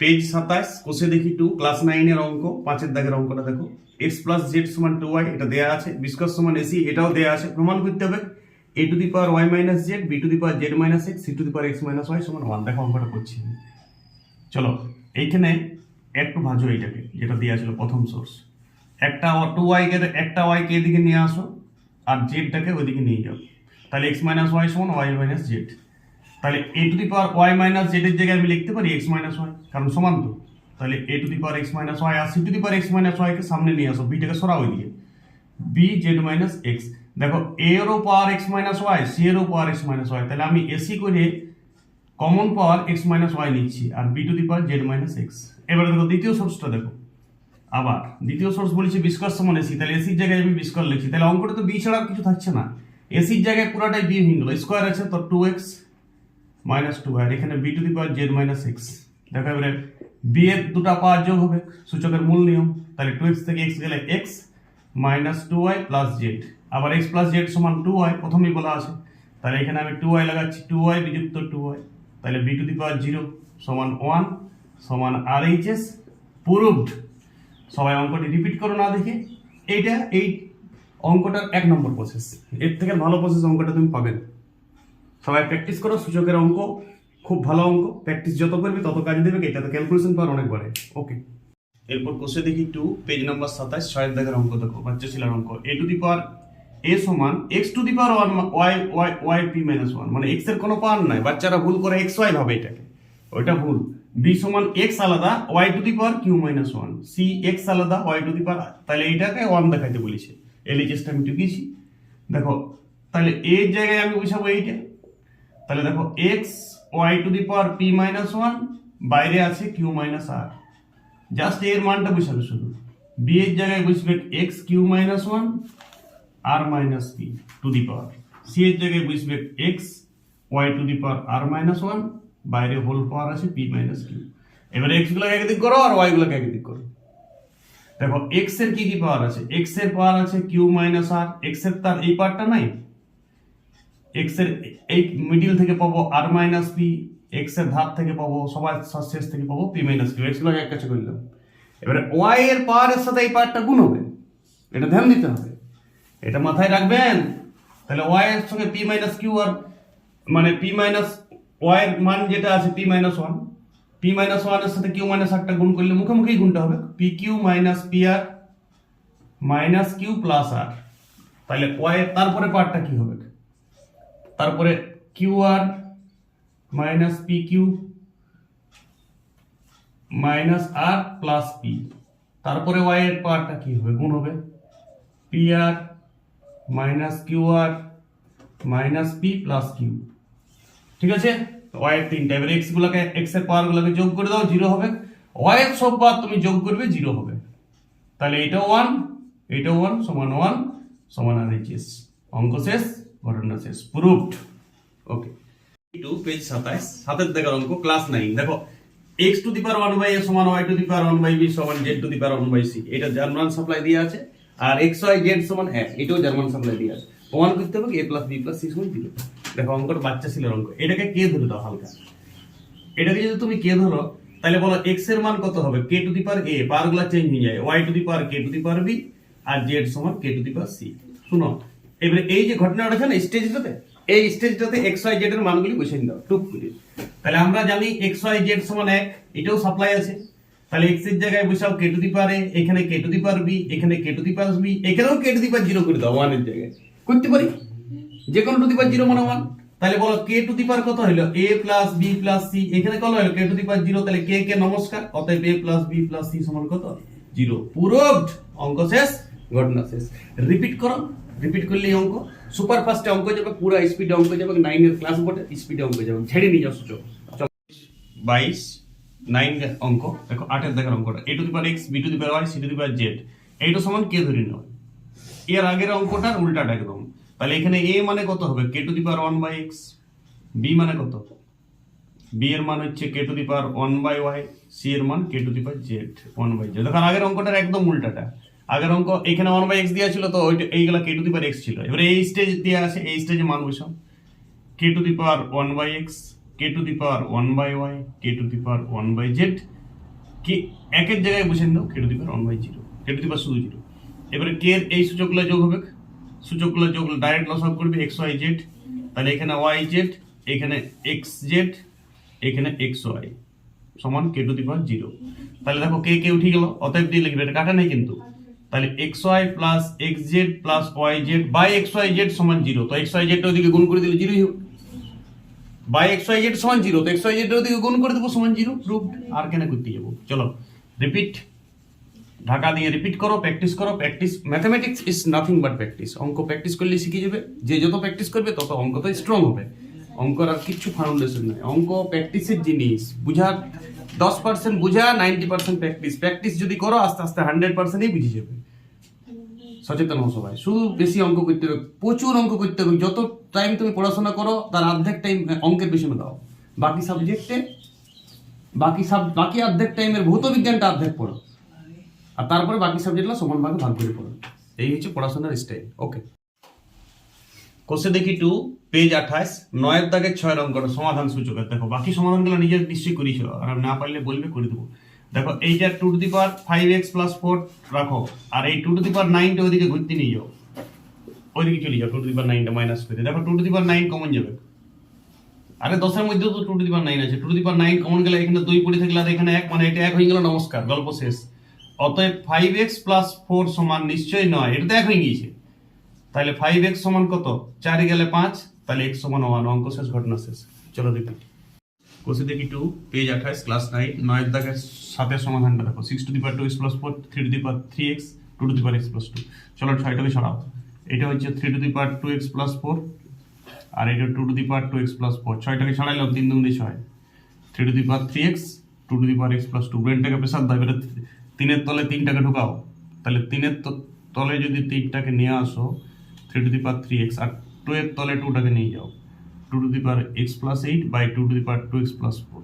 Page সাতাশ, কোষে দেখি টু ক্লাস নাইনের অঙ্ক, পাঁচের দাগের অঙ্কটা দেখো। এক্স প্লাস জেড সমান টু ওয়াই এটা দেওয়া আছে। বিস্কস সমান এসি এটাও দেওয়া আছে। প্রমাণ করতে হবে a to the power y minus z b to the power z minus x c to the power x minus y সমান ওয়ান দেখো অঙ্কটা করছি চলো, এইখানে একটু ভাজো এইটাকে, যেটা দেওয়া ছিল প্রথম সোর্স একটা টু ওয়াইকে একটা ওয়াই কে এদিকে নিয়ে আসো, আর জেডটাকে ওইদিকে নিয়ে যাও। তাহলে এক্স মাইনাস ওয়াই সমান ওয়াই মাইনাস জেড তাহলে a to the power y minus z এর জায়গায় আমি লিখতে পারি এক্স মাইনাস ওয়াই কারণ সমান তো। তাহলে a to the power x minus y R c to the power x minus y কে সামনে নিয়ে আসো বিটাকে সরাও ওইদিকে বি জেড মাইনাস এক্স দেখো এ এরও power x minus y c এরও পাওয়ার এক্স মাইনাস ওয়াই তাহলে আমি এসি করে common power x minus y নিচ্ছি আর b to the power z minus x এবারে দেখো দ্বিতীয় সোর্সটা দেখো। আবার দ্বিতীয় সোর্স বলেছি বিস্কর সমান এসি তাহলে এসির জায়গায় আমি বিস্কর লিখছি, তাহলে অঙ্কটা তো বি ছাড়া কিছু থাকছে না। এসির জায়গায় পুরোটাই বি হয়ে গেল স্কোয়ার আছে তো টু এক্স মাইনাস টু আর এখানে b to the power z minus x দেখো এবারে বি এর দুটা পাওয়ার যোগ হবে, সূচকের মূল নিয়ম। তাহলে টু এক্স থেকে এক্স গেলে x minus two y plus z আবার এক্স প্লাস জেড সমান টু ওয়াই প্রথমেই বলা আছে। তাহলে এখানে আমি টু ওয়াই লাগাচ্ছি টু ওয়াই বিযুক্ত টু ওয়াই তাহলে b to the power zero সমান ওয়ান সমান আর এইচ এস প্রুভড সবাই অঙ্কটি রিপিট করো না দেখে। এইটা, এই অঙ্কটার এক নম্বর প্রসেস এর থেকে ভালো প্রসেস অঙ্কটা তুমি পাবে। না সবাই প্র্যাকটিস করো সূচকের অঙ্ক, খুব ভালো অঙ্ক প্র্যাকটিস যত করবে তত কাজে দেবে এটাতে ক্যালকুলেশন পাওয়ার অনেক বাড়ে। ওকে এরপর কোষে দেখি টু পেজ নাম্বার সাতাশ, ছয়ের দাগের অঙ্ক দেখো বাচ্চা ছিলার অঙ্ক। এ টু দি পাওয়ার এ সমান x to the power one y y y p minus one মানে এক্সের কোনো পাওয়ার নাই। বাচ্চারা ভুল করে এক্স ওয়াই ভাবে এটাকে। ওইটা ভুল। বি সমান এক্স আলাদা y to the power q minus one c x আলাদা ওয়াই টু দি পাওয়ার তাহলে এইটাকে ওয়ান দেখাইতে বলেছে। এলএইচএসটা আমি টুকিয়েছি দেখো, তাহলে এর জায়গায় আমি বসাবো এইটা। তাহলে দেখো x y to the power p minus one বাইরে আছে কিউ মাইনাস আর জাস্ট এর মানটা বসাবে শুধু। বি এর জায়গায় বসবে x q minus one r minus p to the power c এর জায়গায় বসবে x y to the power r minus one বাইরে হোল পাওয়ার আছে পি মাইনাস কিউ এবারে এক্স গুলোকে একদিক করো আর ওয়াই গুলোকে একদিক করো। দেখো এক্সের কি কি পাওয়ার আছে? এক্সের পাওয়ার আছে কিউ মাইনাস আর এক্সের তার এই পার্টটা নাই। এক্সের এই মিডিল থেকে পাবো আর মাইনাস পি এক্সের ধার থেকে পাবো, সবার শেষ থেকে পাবো পি মাইনাস কিউ এক্স গুলোকে এক কাছে করলাম এবারে ওয়াই এর পাওয়ারের সাথে এই পাওয়ারটা গুণ হবে। এটা ধ্যান দিতে হবে। এটা মাথায় রাখবেন। তাহলে ওয়াই এর সঙ্গে পি মাইনাস কিউ আর মানে পি মাইনাস ওয়াই এর মান যেটা আছে p minus one p minus ওয়ানের সাথে কিউ মাইনাস আরটা গুণ করলে মুখোমুখি গুণটা হবে। P q minus p r minus q plus r তাহলে ওয়াই তারপরে পার্টটা কি হবে? তারপরে q r minus p q minus r plus p তারপরে ওয়াই এর পাওয়ারটা কি হবে? গুণ হবে। P r minus q r minus p plus q ঠিক আছে? ওয়াই এর তিনটা। এবার এক্স গুলোকে এক্সের পাওয়ার গুলোকে যোগ করে দাও জিরো হবে। ওয়াই এর সব পাওয়ার তুমি যোগ করবে জিরো হবে। তাহলে এটা ওয়ান এটা ওয়ান সমান ওয়ান সমান আর এইচ এস অঙ্ক শেষ। ঘটনা শেষ প্রুভড ওকে টু পেজ সাতাইশ সাতের দেখার অঙ্ক ক্লাস নাইন দেখো x to the power one by a সমান y to the power one by b সমান z to the power one by c এটা জার্মান সাপ্লাই দিয়ে আছে, আর এক্স ওয়াই জেড সমান এক। এটাও জার্মান সাপ্লাই দিয়ে আছে। প্রমাণ করতে হবে a plus b plus c সমান জিরো দেখো, অঙ্কটা বাচ্চা ছিল অঙ্ক। এটাকে কে ধরে দাও হালকা? এটাকে যদি তুমি কে ধরো, তাহলে বলো এক্সের মান কত হবে? কে to the power A পাওয়ারগুলা change হয়ে যায়। Y to the power k to the power b R Z সমান কে টু দি পাওয়ার সি শুনো এবারে এই যে ঘটনাটা আছে না স্টেজটাতে এই স্টেজটাতে এক্স ওয়াই জেড এর মানগুলি বসে দাও, টুক করে। তাহলে আমরা জানি এক্স ওয়াই জেড সমান এক, এটাও সাপ্লাই আছে। তাহলে এক্সের জায়গায় বসাও কে টু দি এ এখানে কে টু দি পাওয়ার বি এখানে কে টু দি পাওয়ার বি এখানেও কে টু দি পাওয়ার জিরো করে দাও ওয়ানের জায়গায়। করতে পারি? যে কোনো টু দি পার জিরো মানে ওয়ান তাহলে বলো কে টু দি পার কত হলো? A plus b plus c এখানে কত হলো? কে টু দি পার জিরো তাহলে কে কে নমস্কার, অতএব a plus b plus c সমান কত? জিরো পুরোড অঙ্ক শেষ, ঘটনা শেষ। রিপিট করো। রিপিট করলে অঙ্ক। সুপার ফাস্টে অঙ্ক যাবে, পুরো স্পিডে অঙ্ক যাবে নাইনের ক্লাস বোর্ডে স্পিডে অঙ্ক যাবে। ছেড়ে নিয়ে যাও সূচক বাইশ নাইন অঙ্ক। দেখো আটের দেখার অঙ্কটা। A to the power x b to the power y c to the power z এইটা সমান কে ধরে নেওয়া এর আগের অঙ্কটার উল্টাটা একদম। তাহলে এখানে এ মানে কত হবে? K to the power one by x b মানে কত? বি এর মান হচ্ছে k to the power one by y c এর মান k to the power z one by z দেখুন আগের অঙ্কটার একদম উল্টাটা। আগের অঙ্ক এখানে ওয়ান বাই এক্স দেওয়া ছিল, তো ওইটা এইগুলা কে টু দি পাওয়ার এক্স ছিল। এবারে এই স্টেজ দেওয়া আছে, এই স্টেজে মান বসাও। K to the power one by x k to the power one by y k to the power one by z k একের জায়গায় বসে দাও k to the power one by zero k to the power শুধু zero এবারে কে এর এই সূচকগুলো যোগ হবে। সূচকগুলো যোগ ডাইরেক্ট লস আউট করবে এক্স ওয়াই জেড তাহলে এখানে ওয়াই জেড এখানে এক্স জেড এখানে এক্স ওয়াই সমান কে টু দি পাওয়ার জিরো তাহলে দেখো কে কে উঠে গেল, অতএব দিয়ে লিখবে, এটা কাটা নেই কিন্তু। তাহলে x y plus x z plus y z by x y z সমান জিরো তো এক্স ওয়াই জেডটা ওইদিকে গুণ করে দিলে জিরোই হবে বাই এক্স ওয়াই জেড সমান জিরো তো এক্স ওয়াই জেড ওদিকে গুণ করে দেবো সমান জিরো প্রুফড আর কেন করতে যাব? চলো রিপিট ঢাকা দিয়ে রিপিট করো প্র্যাকটিস করো। Practice mathematics is nothing but practice অঙ্ক প্র্যাকটিস করলে শিখে যাবে। যে যত প্র্যাকটিস করবে, তত অঙ্ক তো স্ট্রং হবে। অঙ্কর আর কিচ্ছু ফাউন্ডেশন নাই। অঙ্ক প্র্যাকটিসের জিনিস, বুঝা দশ পার্সেন্ট বুঝা নাইনটি পার্সেন্ট প্র্যাকটিস প্র্যাকটিস যদি করো, আস্তে আস্তে হান্ড্রেড পার্সেন্টই বুঝে যাবে। সচেতন হও সবাই। শুধু বেশি অঙ্ক করতে হবে, প্রচুর অঙ্ক করতে হবে। যত টাইম তুমি পড়াশোনা করো, তার অর্ধেক টাইম অঙ্কের পেছনে দাও। বাকি সাবজেক্টে বাকি সাব বাকি অর্ধেক টাইমের ভৌত বিজ্ঞানটা অর্ধেক পড়ো। আর তারপরে বাকি সাবজেক্টগুলো সমান ভাগে ভাগ করে পড়ো। এই হচ্ছে পড়াশোনার স্টাইল ওকে কোষে দেখি টু পেজ আঠাশ নয়ের দাগের ছয় অঙ্কটা সমাধান সূচকের দেখো, বাকি সমাধানগুলো নিজের নিশ্চয়ই করিস আর না পারলে বলবে করে দেবো। দেখো, এইটা two to the power five x plus four রাখো, আর এই টু টু দি পাওয়ার নাইনটা ওইদিকে ঘুরতে নিয়ে যাও। ওইদিকে চলে যাও টু টু দি পাওয়ার নাইনটা মাইনাস করে। দেখো two to the power nine common যাবে। আরে, দশের মধ্যেও তো two to the power nine আছে। Two to the power nine common গেলে এখানে দুই পড়ে থাকলে আর এখানে এক মানে এটা এক হয়ে গেল, নমস্কার, গল্প শেষ। অতএব ফাইভ এক্স প্লাস ফোর সমান নিশ্চয়ই নয়, এটা তো এক হয়ে গিয়েছে। তাহলে ফাইভ এক্স সমান কত? চারে গেলে পাঁচ, তাহলে এক্স সমান ওয়ান অঙ্ক শেষ, ঘটনা শেষ। চলো রিপিট কোষে দেখি টু পেজ আঠাশ ক্লাস নাইন নয়ের দাগের সাথে সমাধানটা দেখো। Six to the power two x plus four three to the power three x two to the power x plus two চলো ছয়টাকে ছড়াও এটা হচ্ছে three to the power two x plus four আর এটা two to the power two x plus four ছয়টাকে ছড়াইলাম তিন দুগুণে ছয়। Three to the power three x two to the power x plus two ব্রেনটাকে pressure দাও, এবারে তিনের তলে তিনটাকে ঢুকাও। তাহলে তিনের তলে যদি তিনটাকে নিয়ে আসো three to the power three x R two এর তলে টুটাকে নিয়ে যাও। Two to the power x plus eight by two to the power two x plus four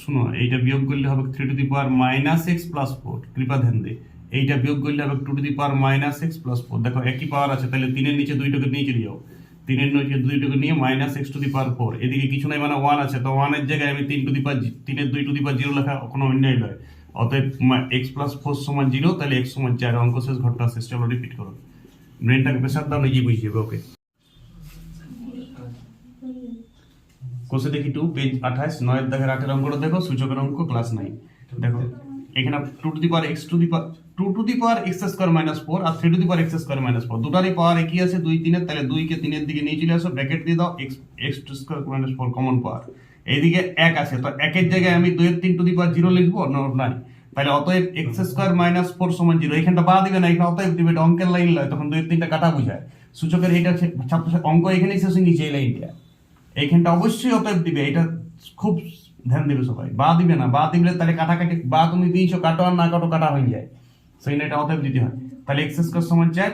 শুনো, এইটা বিয়োগ করলে হবে three to the power minus x plus four কৃপা ধ্যান দে। এইটা বিয়োগ করলে হবে two to the power minus x plus four দেখো, একই পাওয়ার আছে, তাহলে তিনের নিচে দুইটাকে নিয়ে চলে যাও। তিনের নিচে দুইটাকে নিয়ে minus x to the power four এদিকে কিছু নাই মানে ওয়ান আছে, তো ওয়ানের জায়গায় আমি তিন টু দি পাওয়ার তিনের দুই টু দি পাওয়ার জিরো লেখা কোনো অন্যায় নয়। অতএব এক্স প্লাস ফোর সমান জিরো তাহলে এক্স সমান চার। অঙ্ক শেষ ঘটনা শেষ। চলো রিপিট করো। ব্রেনটাকে প্রেশার দাও নিজে বুঝিয়ে যাবে, ওকে। কোষে দেখি টু পেজ আঠাশ, নয়ের দাগের আটের অঙ্কটা দেখো, সূচকের অঙ্ক ক্লাস নাইন দেখো, এখানে two to the power x to the power two to the power x square minus four R three to the power x square minus four দুটারই power একই আছে, দুই তিনের, তাহলে দুইকে তিনের দিকে নিয়ে চলে আসো ব্র্যাকেট দিয়ে দাও x x two square minus four common power এইদিকে এক আছে, তো একের জায়গায় আমি দুইয়ের তিন টু দি পাওয়ার জিরো লিখব না নাই তাহলে অতএব এক্স স্কোয়ার মাইনাস ফোর সমান জিরো এখানটা বা দিবে না এখানে অতএব দিবে এটা অঙ্কের লাইন লয় তখন দুইয়ের তিনটা কাটা বুঝায়। সূচকের এইটা হচ্ছে ছাত্র অঙ্ক এখানেই শেষ হয়ে গেছে এই লাইনটা এইখানটা অবশ্যই অতএব দিবে এটা খুব ধ্যান দেবে সবাই। বা দিবে না বা দিলে তাহলে কাটাকাটি বা তুমি দিয়েছ কাটো আর না কাটো কাটা হয়ে যায়। সেই এটা অতএব দিতে হয়। তাহলে এক্স স্কোয়ার সমান চার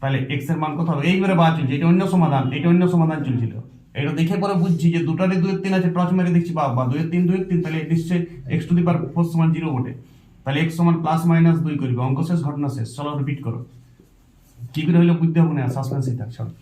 তাহলে এক্সের মান কত হবে? এইবারে বা চলছে এটা অন্য সমাধান এটা অন্য সমাধান চলছিল। এটা দেখে পরে বুঝছি যে দুটারই দুয়ের তিন আছে টচ মেরে দেখছি বা বা দুয়ের তিন দুয়ের তিন তাহলে নিশ্চয়ই x to the power four সমান জিরো বটে। তাহলে এক্স সমান প্লাস মাইনাস দুই করবে। অঙ্ক শেষ, ঘটনা শেষ। চলো রিপিট করো। কি করে হইলে বুঝতে হবে না সাসপেন্স এটা, চলো।